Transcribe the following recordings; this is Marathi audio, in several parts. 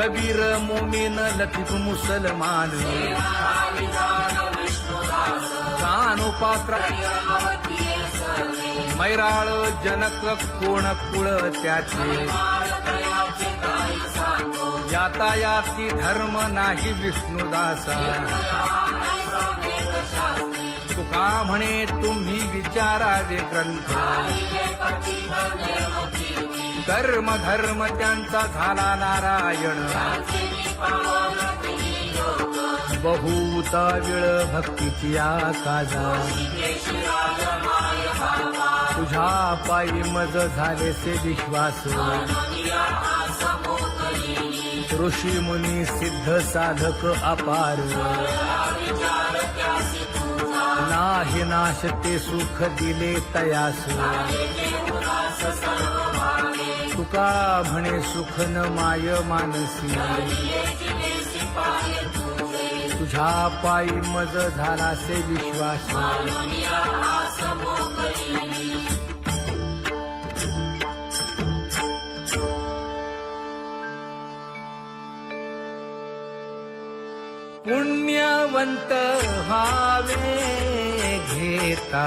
कबीर मोमीन लतीफ मुसलमान. पात्र मैराळ जनक कोण कुळ त्याचे? यातायाती धर्म नाही विष्णुदासा. तुका म्हणे तुम्ही विचारावे ग्रंथ. कर्म धर्म त्यांचा झाला नारायण. बहुता विळ भक्तीची आकाजा तुझ्या पायी मज झाले से विश्वास. ऋषी मुनी सिद्ध साधक अपार. नाही नाश ते सुख दिले तयास. तुका म्हणे सुख न माय मानसी? तुझ्या पायी मज झाला विश्वास. पुण्यवंत व्हावे घेता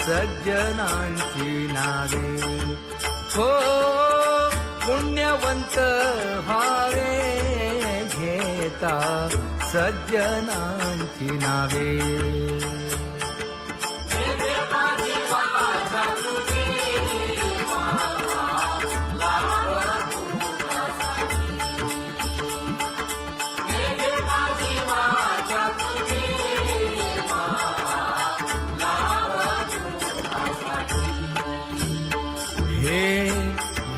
सज्जनांची नावे. हो पुण्यवंत हारे घेता सज्जनांची नावे.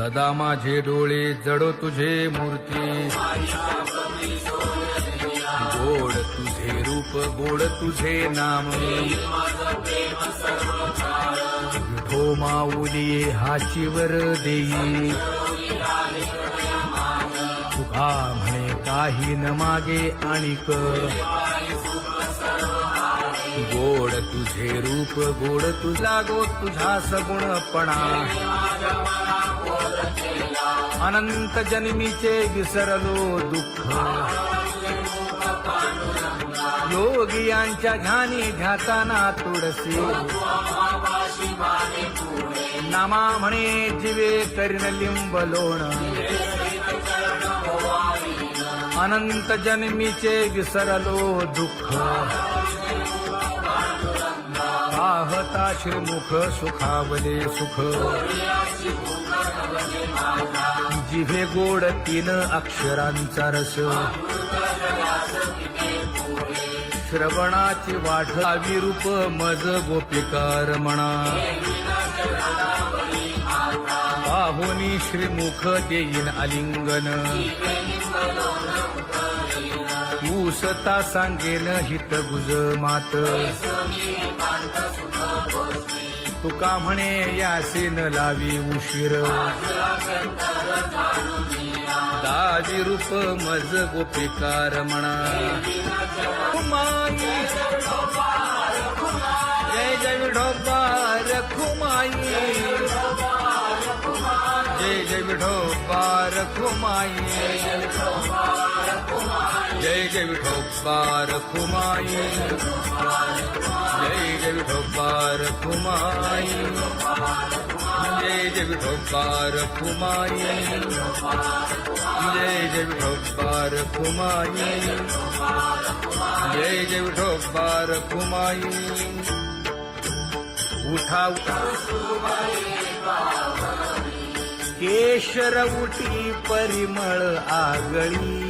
सदा माझे डोळे जडो तुझे मूर्ती. गोड तुझे रूप गोड तुझे नाम. विठो माऊली हाचीवर देई. तुका म्हणे काही न मागे आणिक. गोड तुझे रूप गोड तुझा गो तुझा सगुणपणा. अनंत जन्मीचे विसरलो दुःख. योगियांच्या ध्यानी ध्याताना तुळसी नामा म्हणे जिवे करीन लिंब लोण. अनंत जन्मीचे विसरलो दुःख. आहता श्रीमुख सुखावले सुख. जिभे गोड तीन अक्षरांचा रस. श्रवणाची वाढ विरूप मज गोपिकार म्हणा पाहुनी श्रीमुख देईन आलिंगन ऊसता सांगेन हित गुज मात. तुका म्हणे यासीन लावी उशीर. दाजी रूप मज गोपिकार म्हणा. खुमाई जय जय विठोबार खुमाई जय जय विठोबार खुमाई जय जय विठोबार खुमाई जय जय विठोबार खुमाई जय जय विठोबार खुमाई जय जय विठोबार खुमाई जय जय विठोबार खुमाई उठा केशर उठी परिमळ आगळी।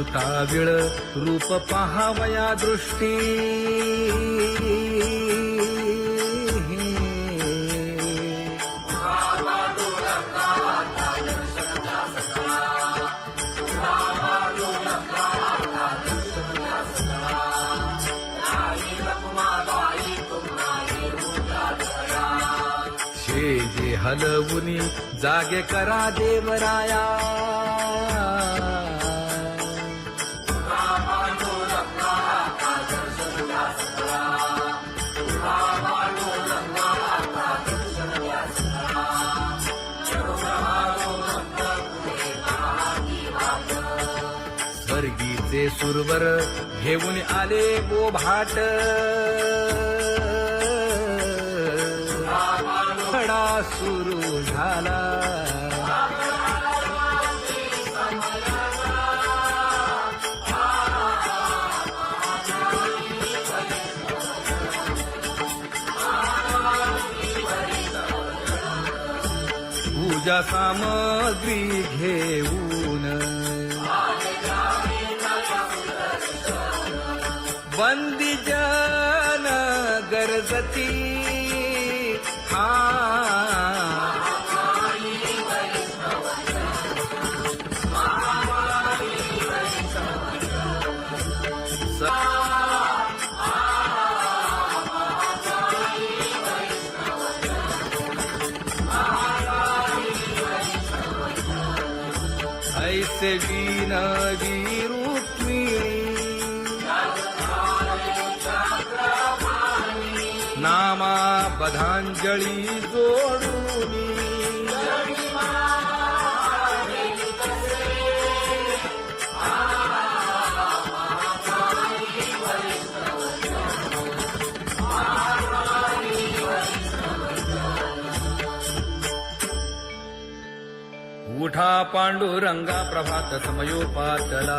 भूताविळ रूप पहावया दृष्टी? जे हलवुनी जागे करा देवराया. ते सुरवर घेऊन आले बोभाट खडा सुरू झाला. पूजा सामग्री घेऊन बंदी जन गरजती। हा। श्रद्धांजली जोडून। उठा पांडुरंगा प्रभात समयोपातला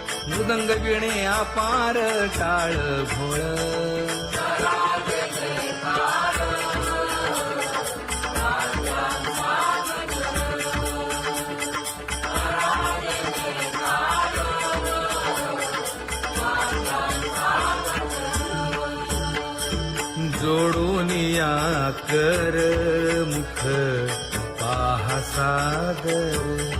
मृदंग विणे अपार टाळ भोळ जोडून या कर मुख पाहा सागर.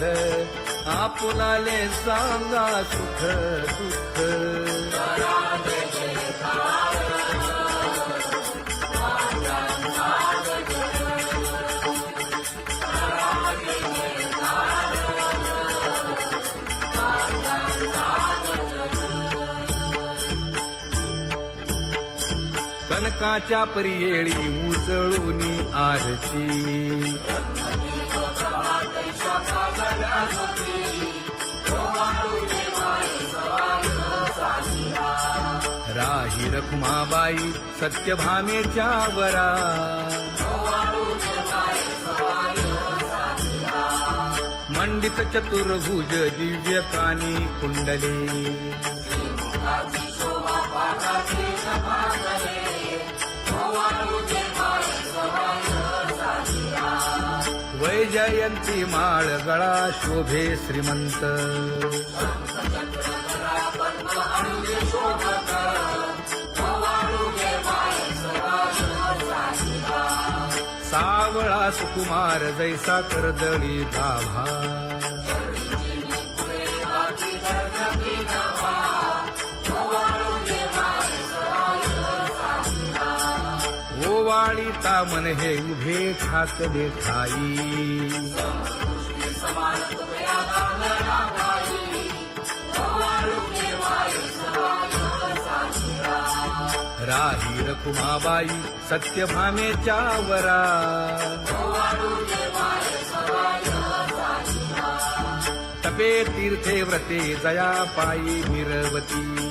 दुःख आपुलाले सांगा सुख दुःख. कनकाच्या परियेळी उचळून आरती. राही रखुमाबाई सत्यभामेच्या वरा. मंडित चतुर्भुज दिव्य कानी वैजयंती माळ गळा शोभे श्रीमंत. सावळा सुकुमार जैसा करदळी दाभा सीता मन हे उभे खात देखाई. राही रखुमाबाई सत्यभामेच्या वरा तपे तीर्थे व्रते जया पायी मिरवती.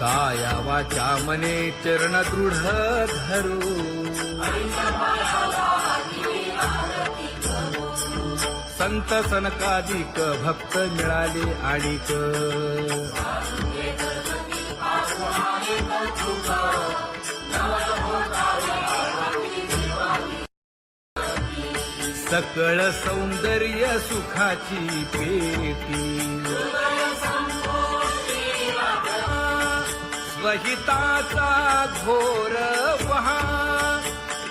काया वाचा मने चरण दृढ धरू. संत सनकाधिक भक्त मिळाले आणिक. सकळ सौंदर्य सुखाची पेटी. स्वहिताचा घोर वहा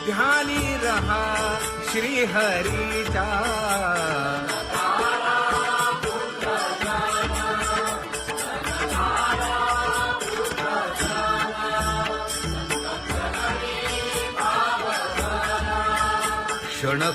ध्यानी रहा श्रीहरीचा.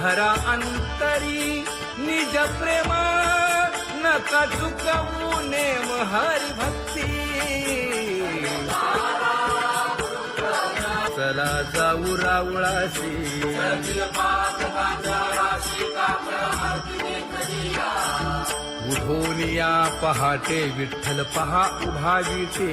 घरा अंतरी निज प्रेमा नका चुकवू नेम हरी भक्ती. चला जाऊ रावळाशी. उठून पहाटे विठ्ठल पहा उभा विटे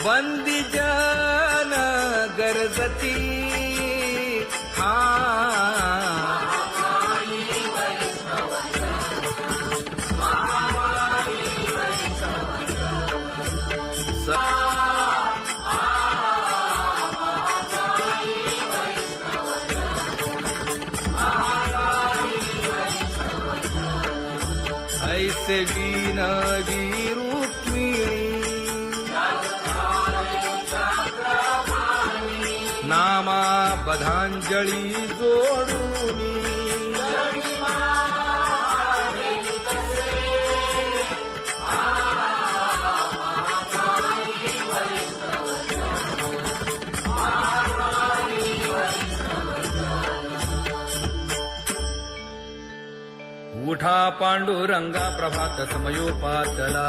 बंदी जन गरजती। हा। पदांजली जोडून। उठा पांडुरंगा प्रभात समयोपातला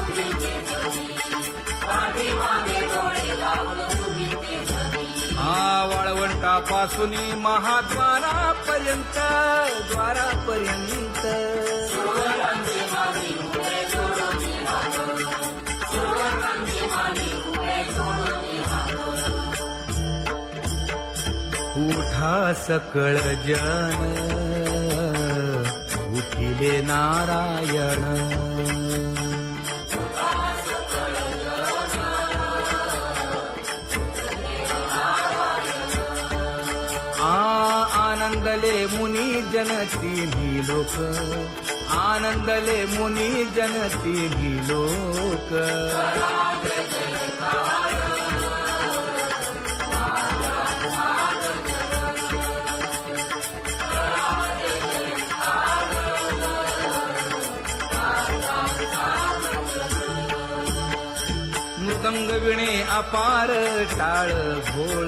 हा वाळवंटापासून महाद्वारापर्यंत द्वारापर्यंत. उठा सकळ जन उठिले नारायण. जनती लोक. आनंदले मुनी जनती तिन्ही लोक. मृदंग विणे अपार टाळ भोळ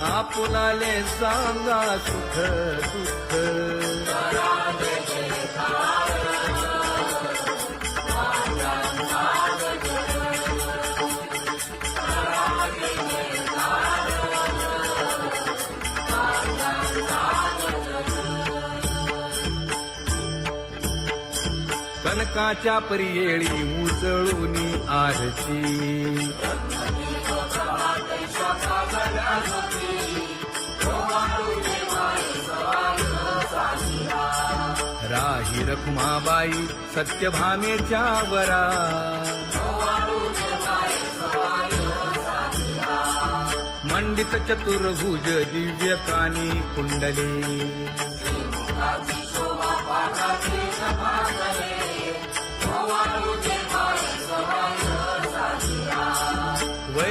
आपुलाले सांगा सुख दुःख. कनकाच्या परियेळी उचळून आरती. राही रखुमाबाई सत्यभामेच्या वरा. मंडित चतुर्भुज दिव्य कानी कुंडले.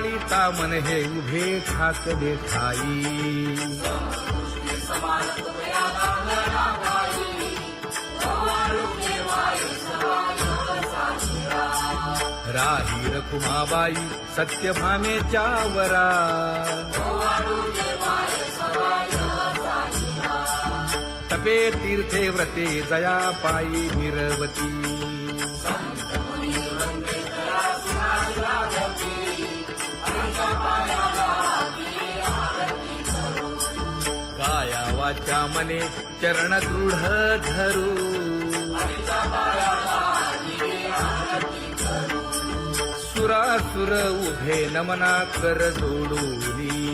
पाळीता मन हे उभे ठाकले देखाई. राही रखुमाबाई सत्यभामेच्या वरा. तपे तीर्थे व्रते जया पायी निरवती बाळाच्या मने चरण दृढ धरू. सुरासुर उभे नमना कर जोडूनी.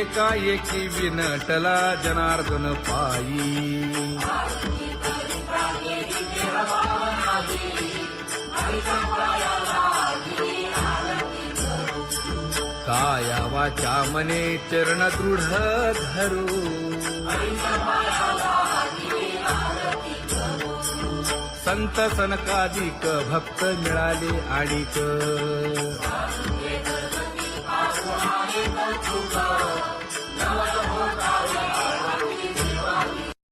एकाएकी विनटला जनार्दन पायी. काया वाचा मने चरण दृढ धरू. संत सनकादिक भक्त मिळाले आणिक.